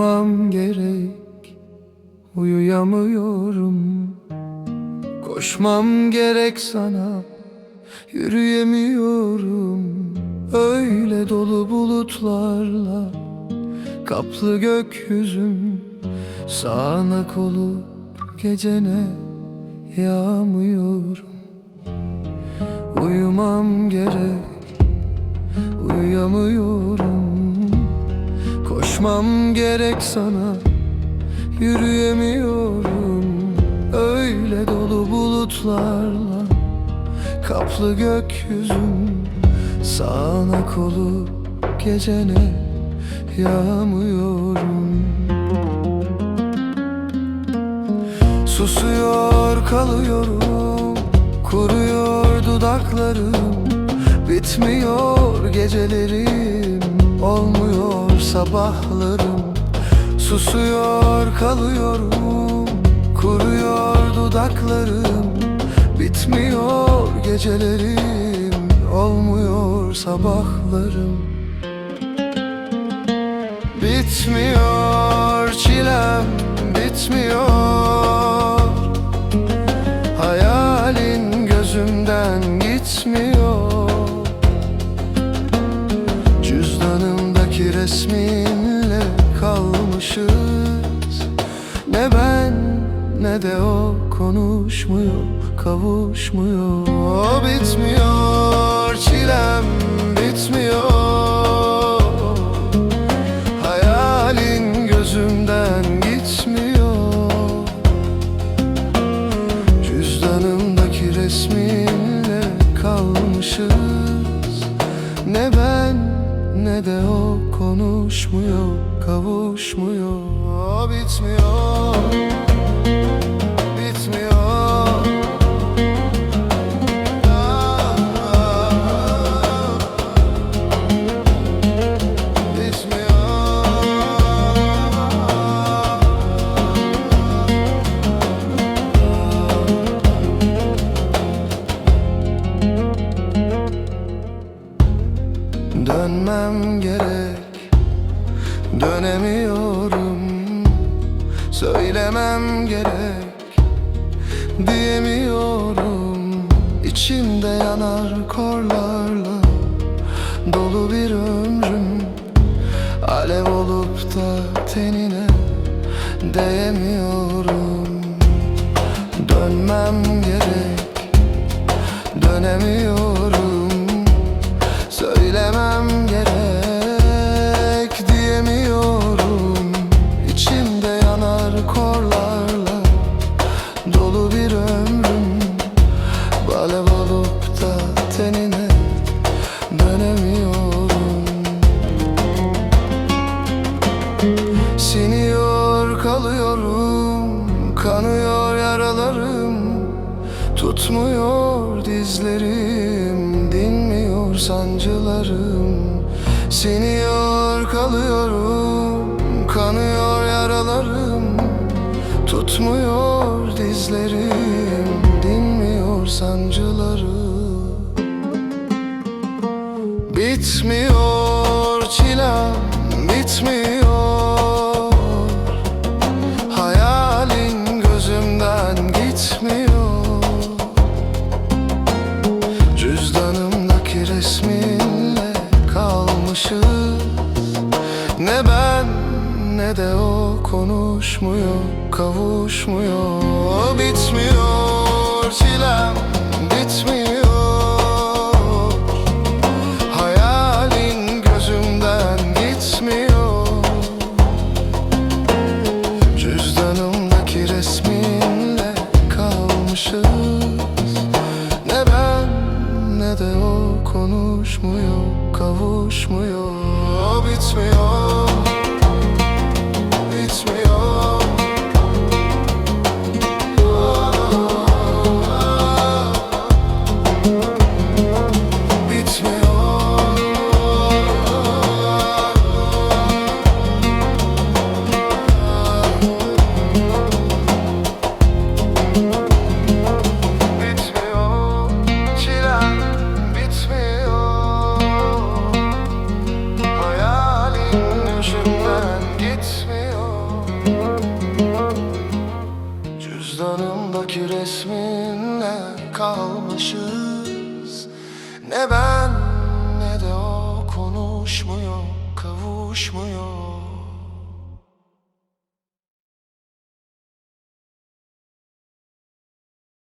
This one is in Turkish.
Uyumam gerek Uyuyamıyorum. Koşmam gerek sana Yürüyemiyorum. Öyle dolu bulutlarla Kaplı gökyüzüm Sağanak olup gecene Yağmıyorum. Uyumam gerek Uyuyamıyorum Koşmam gerek sana. Yürüyemiyorum. Öyle dolu bulutlarla. Kaplı gökyüzüm Sağanak olup gecene Yağmıyorum. Susuyor kalıyorum. Kuruyor dudaklarım. Bitmiyor gecelerim Olmuyor sabahlarım. Susuyor kalıyorum. Kuruyor dudaklarım. Bitmiyor gecelerim. Olmuyor sabahlarım. Bitmiyor çilem. Bitmiyor resminle kalmışız. Ne ben ne de o konuşmuyor Kavuşmuyor. O bitmiyor çilem bitmiyor de o konuşmuyor Kavuşmuyor Bitmiyor Dönemiyorum Söylemem gerek Diyemiyorum. İçimde yanar korlarla Dolu bir ömrüm. Alev olup da tenine Değemiyorum. Dönmem gerek Dönemiyorum yanar korlarla Dolu bir ömrüm. Alev olup da tenine Dönemiyorum. Siniyor kalıyorum Kanıyor yaralarım. Tutmuyor dizlerim Dinmiyor sancılarım. Siniyor kalıyorum Kanıyor yaralarım Tutmuyor dizlerim Dinmiyor sancılarım Bitmiyor çilem bitmiyor. Hayalin gözümden gitmiyor. Cüzdanımdaki resminle kalmışız. Ne ben ne de o konuşmuyor Kavuşmuyor. Bitmiyor çilem bitmiyor. Hayalin gözümden gitmiyor. Cüzdanımdaki resminle kalmışız. Ne ben ne de o konuşmuyor Kavuşmuyor. Bitmiyor Cüzdanımdaki resminle kalmışız. Ne ben